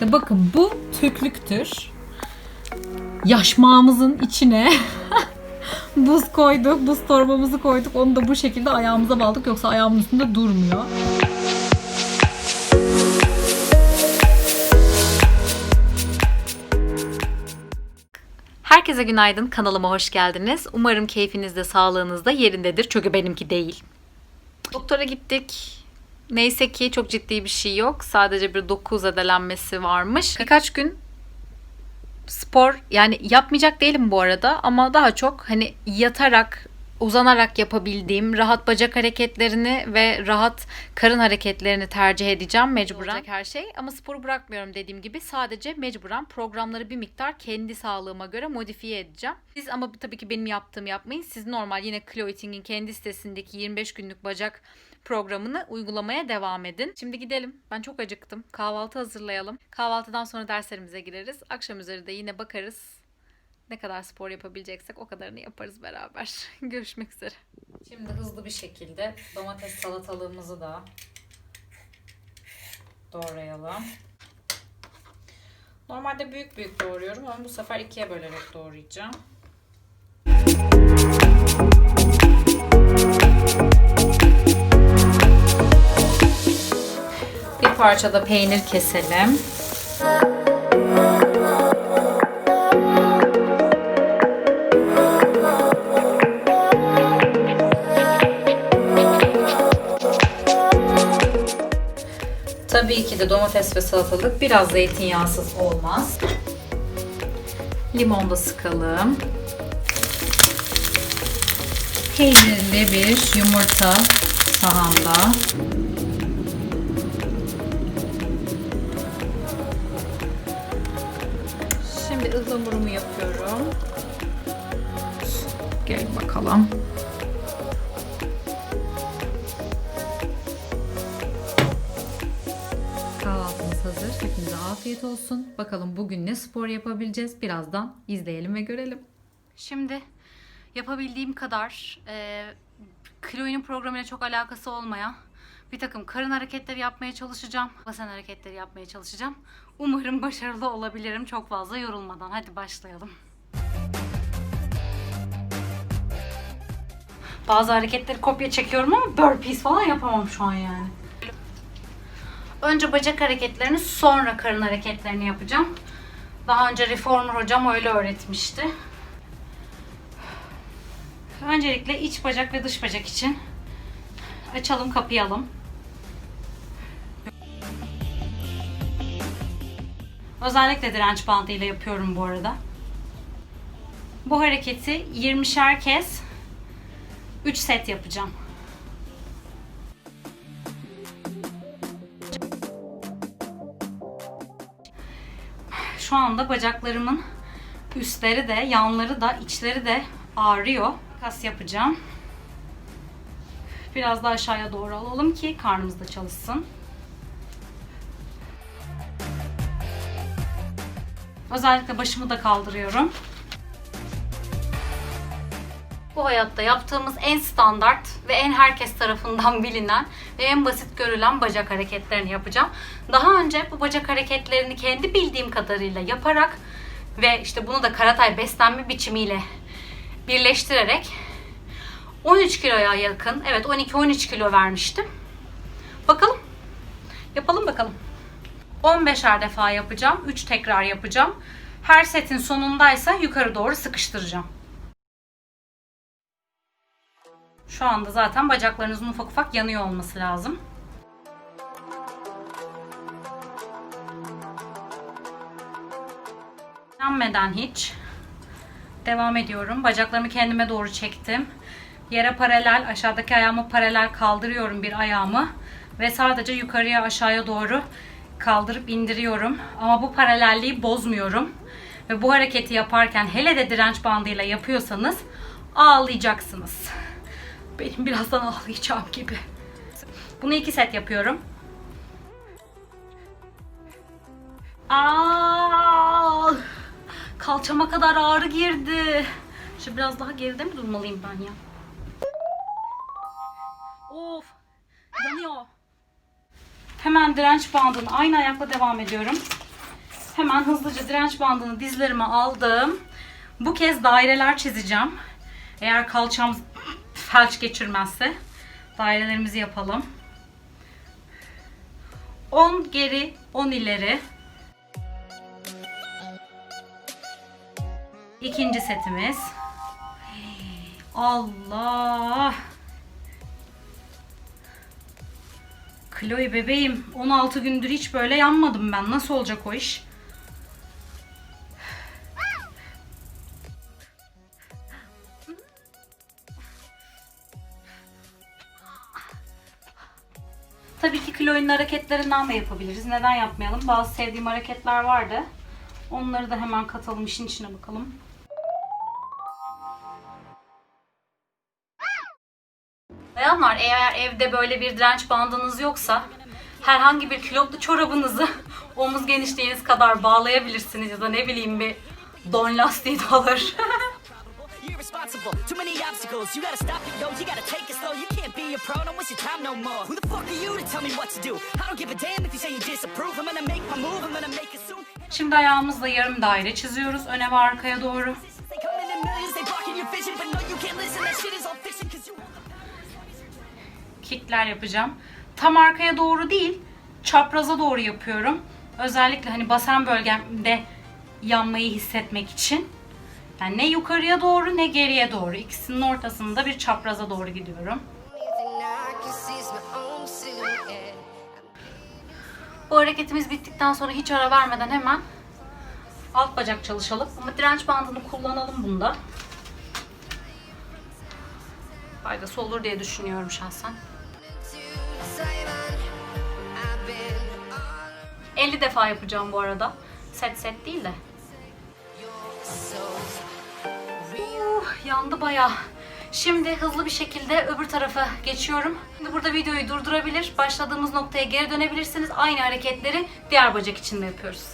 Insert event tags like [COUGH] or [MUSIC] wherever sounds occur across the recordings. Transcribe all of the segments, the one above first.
İşte bakın bu tüklüktür. Yaşmağımızın içine [LAUGHS] buz koyduk, buz torbamızı koyduk. Onu da bu şekilde ayağımıza bağladık. Yoksa ayağımın üstünde durmuyor. Herkese günaydın. Kanalıma hoş geldiniz. Umarım keyfiniz de sağlığınız da yerindedir. Çünkü benimki değil. Doktora gittik. Neyse ki çok ciddi bir şey yok. Sadece bir doku zedelenmesi varmış. Birkaç gün spor yani yapmayacak değilim bu arada ama daha çok hani yatarak uzanarak yapabildiğim rahat bacak hareketlerini ve rahat karın hareketlerini tercih edeceğim mecburen. Olacak her şey ama sporu bırakmıyorum dediğim gibi sadece mecburen programları bir miktar kendi sağlığıma göre modifiye edeceğim. Siz ama tabii ki benim yaptığım yapmayın. Siz normal yine Clo Eating'in kendi sitesindeki 25 günlük bacak programını uygulamaya devam edin. Şimdi gidelim. Ben çok acıktım. Kahvaltı hazırlayalım. Kahvaltıdan sonra derslerimize gireriz. Akşam üzeri de yine bakarız. Ne kadar spor yapabileceksek o kadarını yaparız beraber. [LAUGHS] Görüşmek üzere. Şimdi hızlı bir şekilde domates salatalığımızı da doğrayalım. Normalde büyük büyük doğruyorum ama bu sefer ikiye bölerek doğrayacağım. Bir parça da peynir keselim. Tabii ki de domates ve salatalık biraz zeytinyağsız olmaz. Limon da sıkalım. Peynirli bir yumurta sahanda. Ihlamurumu yapıyorum. Gelin bakalım. Kahvaltımız hazır. Hepinize afiyet olsun. Bakalım bugün ne spor yapabileceğiz? Birazdan izleyelim ve görelim. Şimdi yapabildiğim kadar e, Chloe'nin programıyla çok alakası olmayan bir takım karın hareketleri yapmaya çalışacağım. Basen hareketleri yapmaya çalışacağım. Umarım başarılı olabilirim çok fazla yorulmadan. Hadi başlayalım. Bazı hareketleri kopya çekiyorum ama burpees falan yapamam şu an yani. Önce bacak hareketlerini sonra karın hareketlerini yapacağım. Daha önce reformer hocam öyle öğretmişti. Öncelikle iç bacak ve dış bacak için açalım kapayalım. Özellikle direnç bandıyla yapıyorum bu arada. Bu hareketi 20'şer kez 3 set yapacağım. Şu anda bacaklarımın üstleri de, yanları da, içleri de ağrıyor. Kas yapacağım. Biraz daha aşağıya doğru alalım ki karnımız da çalışsın. Özellikle başımı da kaldırıyorum. Bu hayatta yaptığımız en standart ve en herkes tarafından [LAUGHS] bilinen ve en basit görülen bacak hareketlerini yapacağım. Daha önce bu bacak hareketlerini kendi bildiğim kadarıyla yaparak ve işte bunu da karatay beslenme biçimiyle birleştirerek 13 kiloya yakın, evet 12-13 kilo vermiştim. Bakalım. Yapalım bakalım. 15'er defa yapacağım. 3 tekrar yapacağım. Her setin sonundaysa yukarı doğru sıkıştıracağım. Şu anda zaten bacaklarınızın ufak ufak yanıyor olması lazım. Yanmadan hiç. Devam ediyorum. Bacaklarımı kendime doğru çektim. Yere paralel, aşağıdaki ayağımı paralel kaldırıyorum bir ayağımı. Ve sadece yukarıya aşağıya doğru kaldırıp indiriyorum. Ama bu paralelliği bozmuyorum. Ve bu hareketi yaparken hele de direnç bandıyla yapıyorsanız ağlayacaksınız. Benim birazdan ağlayacağım gibi. Bunu iki set yapıyorum. Aa! Kalçama kadar ağrı girdi. Şu biraz daha geride mi durmalıyım ben ya? Hemen direnç bandını aynı ayakla devam ediyorum. Hemen hızlıca direnç bandını dizlerime aldım. Bu kez daireler çizeceğim. Eğer kalçam felç geçirmezse dairelerimizi yapalım. 10 geri, 10 ileri. İkinci setimiz. Allah! Chloe bebeğim 16 gündür hiç böyle yanmadım ben. Nasıl olacak o iş? Tabii ki Chloe'nin hareketlerinden de yapabiliriz. Neden yapmayalım? Bazı sevdiğim hareketler vardı. Onları da hemen katalım işin içine bakalım. Bayanlar eğer evde böyle bir direnç bandınız yoksa herhangi bir kilotlu çorabınızı [LAUGHS] omuz genişliğiniz kadar bağlayabilirsiniz ya da ne bileyim bir don lastiği de olur. [LAUGHS] You're responsible. Too many obstacles. You gotta stop it, yo. You gotta take it slow. You can't be a pro. Don't waste your time no more. Who the fuck are you to tell me what to do? I don't give a damn if you say you disapprove. I'm gonna make my move. I'm gonna make it soon. Şimdi ayağımızla yarım daire çiziyoruz öne ve arkaya doğru. Kickler yapacağım. Tam arkaya doğru değil, çapraza doğru yapıyorum. Özellikle hani basen bölgemde yanmayı hissetmek için. Yani ne yukarıya doğru ne geriye doğru. İkisinin ortasında bir çapraza doğru gidiyorum. Bu hareketimiz bittikten sonra hiç ara vermeden hemen alt bacak çalışalım. Ama direnç bandını kullanalım bunda. Faydası olur diye düşünüyorum şahsen. 50 defa yapacağım bu arada. Set set değil de. Uh, yandı bayağı. Şimdi hızlı bir şekilde öbür tarafa geçiyorum. Şimdi burada videoyu durdurabilir, başladığımız noktaya geri dönebilirsiniz. Aynı hareketleri diğer bacak için de yapıyoruz.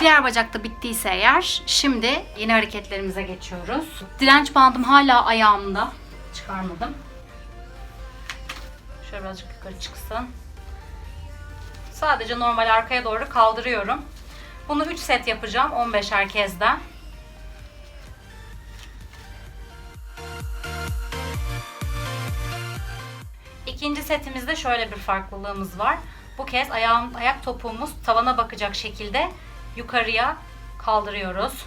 Diğer bacakta bittiyse eğer, şimdi yeni hareketlerimize geçiyoruz. Direnç bandım hala ayağımda. Çıkarmadım. Şöyle birazcık yukarı çıksın. Sadece normal arkaya doğru kaldırıyorum. Bunu 3 set yapacağım 15 herkesten. İkinci setimizde şöyle bir farklılığımız var. Bu kez ayağım, ayak topuğumuz tavana bakacak şekilde yukarıya kaldırıyoruz.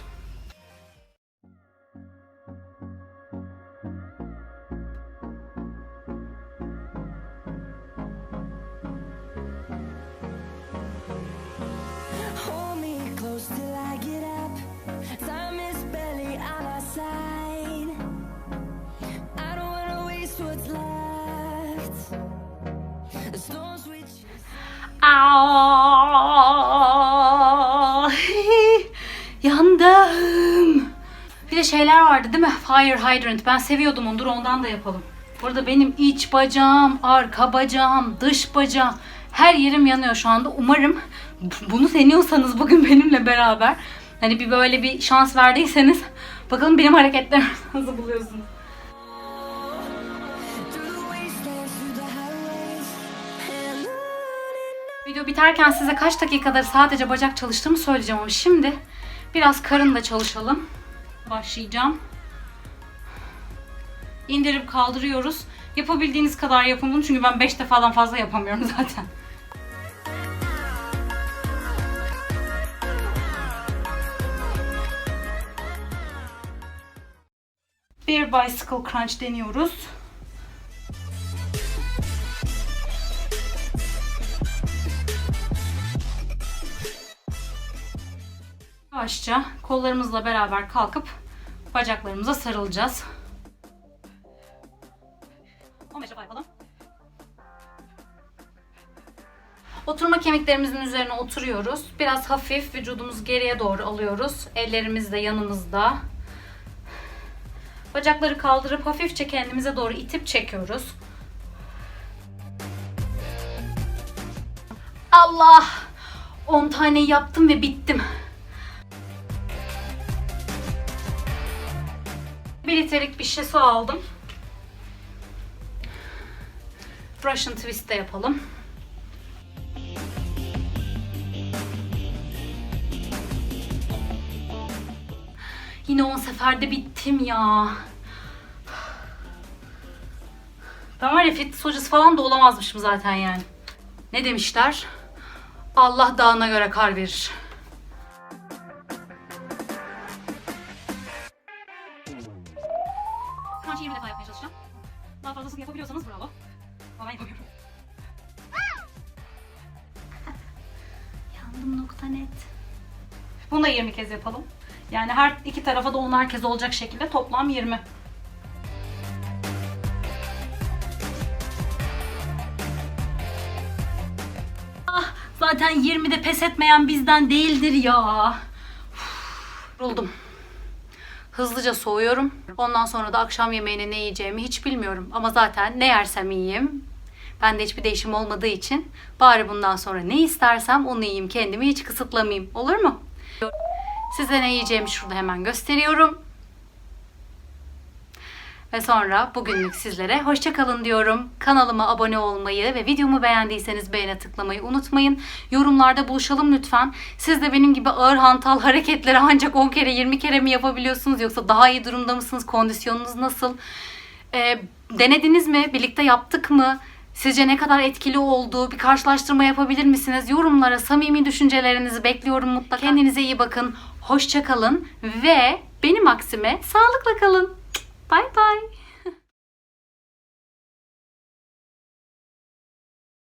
Şeyler vardı değil mi? Fire hydrant. Ben seviyordum onu. Dur ondan da yapalım. Burada benim iç bacağım, arka bacağım, dış bacağım. Her yerim yanıyor şu anda. Umarım [LAUGHS] bunu deniyorsanız bugün benimle beraber hani bir böyle bir şans verdiyseniz bakalım benim hareketlerimi [LAUGHS] nasıl buluyorsunuz. Video biterken size kaç dakikadır sadece bacak çalıştığımı söyleyeceğim ama şimdi biraz karın da çalışalım. Başlayacağım. İndirip kaldırıyoruz. Yapabildiğiniz kadar yapın bunu çünkü ben 5 defadan fazla yapamıyorum [LAUGHS] zaten. Bir bicycle crunch deniyoruz. Yavaşça kollarımızla beraber kalkıp bacaklarımıza sarılacağız. 15 defa yapalım. Oturma kemiklerimizin üzerine oturuyoruz. Biraz hafif vücudumuzu geriye doğru alıyoruz. Ellerimiz de yanımızda. Bacakları kaldırıp hafifçe kendimize doğru itip çekiyoruz. Allah! 10 tane yaptım ve bittim. 1 litrelik bir şişe su aldım. Russian twist de yapalım. Yine 10 seferde bittim ya. Ben var ya fitness hocası falan da olamazmışım zaten yani. Ne demişler? Allah dağına göre kar verir. Kez yapalım. Yani her iki tarafa da 10'ar kez olacak şekilde toplam 20. Ah, zaten 20'de pes etmeyen bizden değildir ya. Uf. Hızlıca soğuyorum. Ondan sonra da akşam yemeğine ne yiyeceğimi hiç bilmiyorum. Ama zaten ne yersem yiyeyim. Bende hiçbir değişim olmadığı için bari bundan sonra ne istersem onu yiyeyim. Kendimi hiç kısıtlamayayım. Olur mu? Size ne yiyeceğimi şurada hemen gösteriyorum. Ve sonra bugünlük sizlere hoşça kalın diyorum. Kanalıma abone olmayı ve videomu beğendiyseniz beğene tıklamayı unutmayın. Yorumlarda buluşalım lütfen. Siz de benim gibi ağır hantal [LAUGHS] hareketleri ancak 10 kere 20 kere mi yapabiliyorsunuz yoksa daha iyi durumda mısınız? Kondisyonunuz nasıl? Ee, denediniz mi? Birlikte yaptık mı? Sizce ne kadar etkili oldu? Bir karşılaştırma yapabilir misiniz? Yorumlara samimi düşüncelerinizi bekliyorum mutlaka. Kendinize iyi bakın. Hoşça kalın ve benim aksime sağlıkla kalın. Bye bye.